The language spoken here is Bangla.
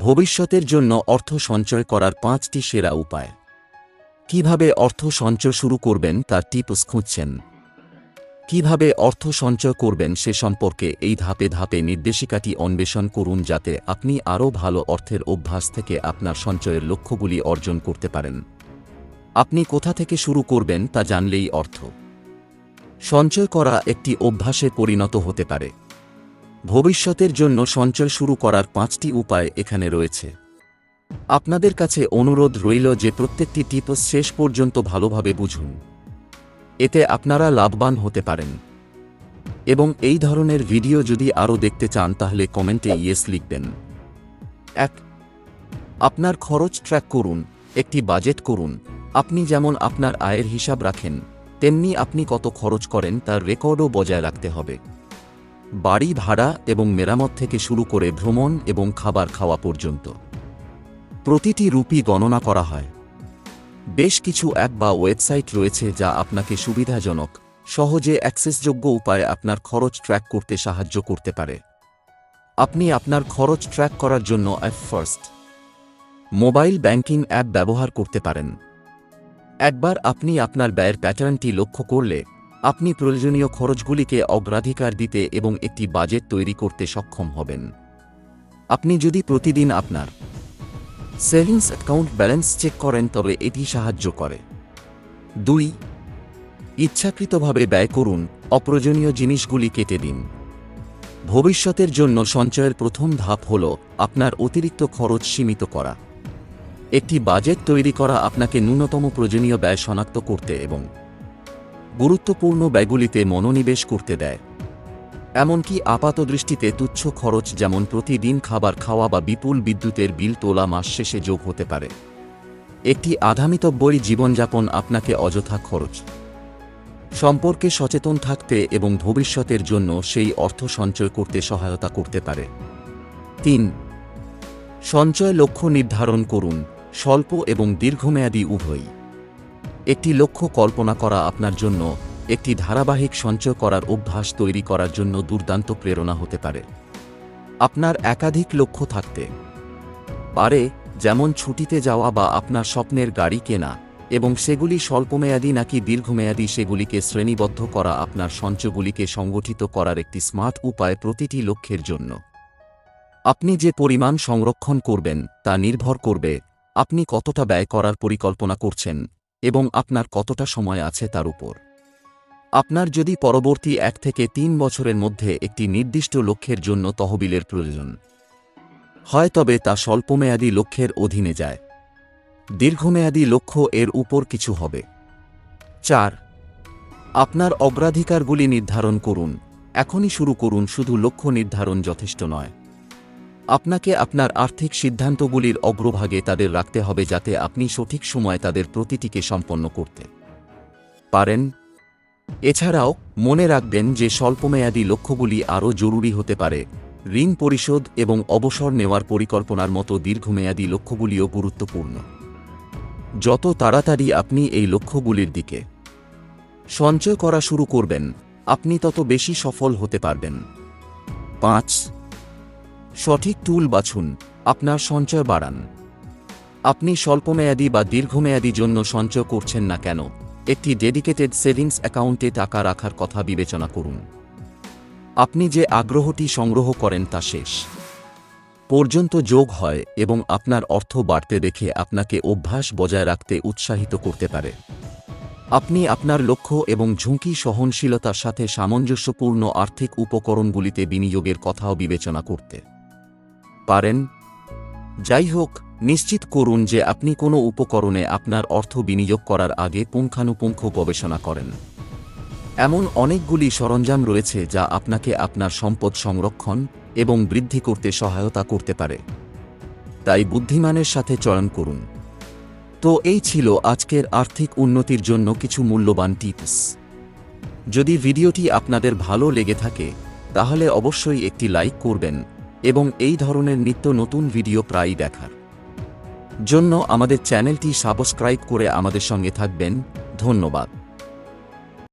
ভবিষ্যতের জন্য অর্থ সঞ্চয় করার পাঁচটি সেরা উপায়। কীভাবে অর্থ সঞ্চয় শুরু করবেন তার টিপস খুঁজছেন। কীভাবে অর্থ সঞ্চয় করবেন সে সম্পর্কে এই ধাপে ধাপে নির্দেশিকাটি অন্বেষণ করুন যাতে আপনি আরও ভালো অর্থের অভ্যাস থেকে আপনার সঞ্চয়ের লক্ষ্যগুলি অর্জন করতে পারেন। আপনি কোথা থেকে শুরু করবেন তা জানলেই অর্থ। সঞ্চয় করা একটি অভ্যাসে পরিণত হতে পারে। ভবিষ্যতের জন্য সঞ্চয় শুরু করার পাঁচটি উপায় এখানে রয়েছে। আপনাদের কাছে অনুরোধ রইল যে প্রত্যেকটি টিপস শেষ পর্যন্ত ভালোভাবে বুঝুন। এতে আপনারা লাভবান হতে পারেন। এবং এই ধরনের ভিডিও যদি আরও দেখতে চান তাহলে কমেন্টে ইয়েস লিখবেন। এক, আপনার খরচ ট্র্যাক করুন, একটি বাজেট করুন। আপনি যেমন আপনার আয়ের হিসাব রাখেন, তেমনি আপনি কত খরচ করেন তার রেকর্ডও বজায় রাখতে হবে। বাড়ি, ভাড়া এবং মেরামত থেকে শুরু করে ভ্রমণ এবং খাবার খাওয়া পর্যন্ত। প্রতিটি রুপি গণনা করা হয়। বেশ কিছু অ্যাপ বা ওয়েবসাইট রয়েছে যা আপনাকে সুবিধাজনক, সহজে অ্যাক্সেসযোগ্য উপায়ে আপনার খরচ ট্র্যাক করতে সাহায্য করতে পারে। আপনি আপনার খরচ ট্র্যাক করার জন্য app first. Mobile banking app ব্যবহার করতে পারেন। একবার আপনি আপনার ব্যয়ের প্যাটার্নটি লক্ষ্য করলে আপনি প্রয়োজনীয় খরচগুলিকে অগ্রাধিকার দিতে এবং একটি বাজেট তৈরি করতে সক্ষম হবেন। আপনি যদি প্রতিদিন আপনার সেভিংস অ্যাকাউন্ট ব্যালেন্স চেক করেন, তবে এটি সাহায্য করে। দুই, ইচ্ছাকৃতভাবে ব্যয় করুন, অপ্রয়োজনীয় জিনিসগুলি কেটে দিন। ভবিষ্যতের জন্য সঞ্চয়ের প্রথম ধাপ হল আপনার অতিরিক্ত খরচ সীমিত করা। একটি বাজেট তৈরি করা আপনাকে ন্যূনতম প্রয়োজনীয় ব্যয় শনাক্ত করতে এবং গুরুত্বপূর্ণ ব্যয়গুলিতে মনোনিবেশ করতে দেয়। এমনকি আপাতদৃষ্টিতে তুচ্ছ খরচ যেমন প্রতিদিন খাবার খাওয়া বা বিপুল বিদ্যুতের বিল তোলা মাস শেষে যোগ হতে পারে। একটি আধামিতব্যই জীবনযাপন আপনাকে অযথা খরচ। সম্পর্কে সচেতন থাকতে এবং ভবিষ্যতের জন্য সেই অর্থ সঞ্চয় করতে সহায়তা করতে পারে। তিন, সঞ্চয় লক্ষ্য নির্ধারণ করুন, স্বল্প এবং দীর্ঘমেয়াদী উভয়ই। একটি লক্ষ্য কল্পনা করা আপনার জন্য একটি ধারাবাহিক সঞ্চয় করার অভ্যাস তৈরি করার জন্য দুর্দান্ত প্রেরণা হতে পারে। আপনার একাধিক লক্ষ্য থাকতে পারে, যেমন ছুটিতে যাওয়া বা আপনার স্বপ্নের গাড়ি কেনা এবং সেগুলি স্বল্পমেয়াদী নাকি দীর্ঘমেয়াদী সেগুলিকে শ্রেণীবদ্ধ করা আপনার সঞ্চয়গুলিকে সংগঠিত করার একটি স্মার্ট উপায় প্রতিটি লক্ষ্যের জন্য। আপনি যে পরিমাণ সংরক্ষণ করবেন তা নির্ভর করবে আপনি কতটা ব্যয় করার পরিকল্পনা করছেন। এবং আপনার কতটা সময় আছে তার উপর। আপনার যদি পরবর্তী এক থেকে তিন বছরের মধ্যে একটি নির্দিষ্ট লক্ষ্যের জন্য তহবিলের প্রয়োজন, হয় তবে তা স্বল্পমেয়াদী লক্ষ্যের অধীনে যায়। দীর্ঘমেয়াদী লক্ষ্য এর উপর কিছু হবে। চার, আপনার অগ্রাধিকারগুলি নির্ধারণ করুন। এখনই শুরু করুন, শুধু লক্ষ্য নির্ধারণ যথেষ্ট নয়। আপনাকে আপনার আর্থিক সিদ্ধান্তগুলির অগ্রভাগে তাদের রাখতে হবে যাতে আপনি সঠিক সময় তাদের প্রতিটিকে সম্পন্ন করতে পারেন। এছাড়াও, মনে রাখবেন যে স্বল্পমেয়াদী লক্ষ্যগুলি আরও জরুরি হতে পারে। ঋণ পরিশোধ এবং অবসর নেওয়ার পরিকল্পনার মতো দীর্ঘমেয়াদী লক্ষ্যগুলিও গুরুত্বপূর্ণ। যত তাড়াতাড়ি আপনি এই লক্ষ্যগুলির দিকে সঞ্চয় করা শুরু করবেন, আপনি তত বেশি সফল হতে পারবেন। পাঁচ সঠিক টুল বাছুন, আপনার সঞ্চয় বাড়ান। আপনি স্বল্পমেয়াদী বা দীর্ঘমেয়াদী জন্য সঞ্চয় করছেন না কেন, একটি ডেডিকেটেড সেভিংস অ্যাকাউন্টে টাকা রাখার কথা বিবেচনা করুন। আপনি যে আগ্রহটি সংগ্রহ করেন তা শেষ। পর্যন্ত যোগ হয় এবং আপনার অর্থ বাড়তে দেখে আপনাকে অভ্যাস বজায় রাখতে উৎসাহিত করতে পারে। আপনি আপনার লক্ষ্য এবং ঝুঁকি সহনশীলতার সাথে সামঞ্জস্যপূর্ণ আর্থিক উপকরণগুলিতে বিনিয়োগের কথাও বিবেচনা করতে। পারেন? যাই হোক নিশ্চিত করুন যে আপনি কোনো উপকরণে আপনার অর্থ বিনিয়োগ করার আগে পুঙ্খানুপুঙ্খ গবেষণা করেন। এমন অনেকগুলি সরঞ্জাম রয়েছে যা আপনাকে আপনার সম্পদ সংরক্ষণ এবং বৃদ্ধি করতে সহায়তা করতে পারে। তাই বুদ্ধিমানের সাথে চয়ন করুন। তো এই ছিল আজকের আর্থিক উন্নতির জন্য কিছু মূল্যবান টিপস। যদি ভিডিওটি আপনাদের ভালো লেগে থাকে, তাহলে অবশ্যই একটি লাইক করবেন। এবং এই ধরনের নিত্য নতুন ভিডিও প্রায়ই দেখার জন্য আমাদের চ্যানেলটি সাবস্ক্রাইব করে আমাদের সঙ্গে থাকবেন। ধন্যবাদ।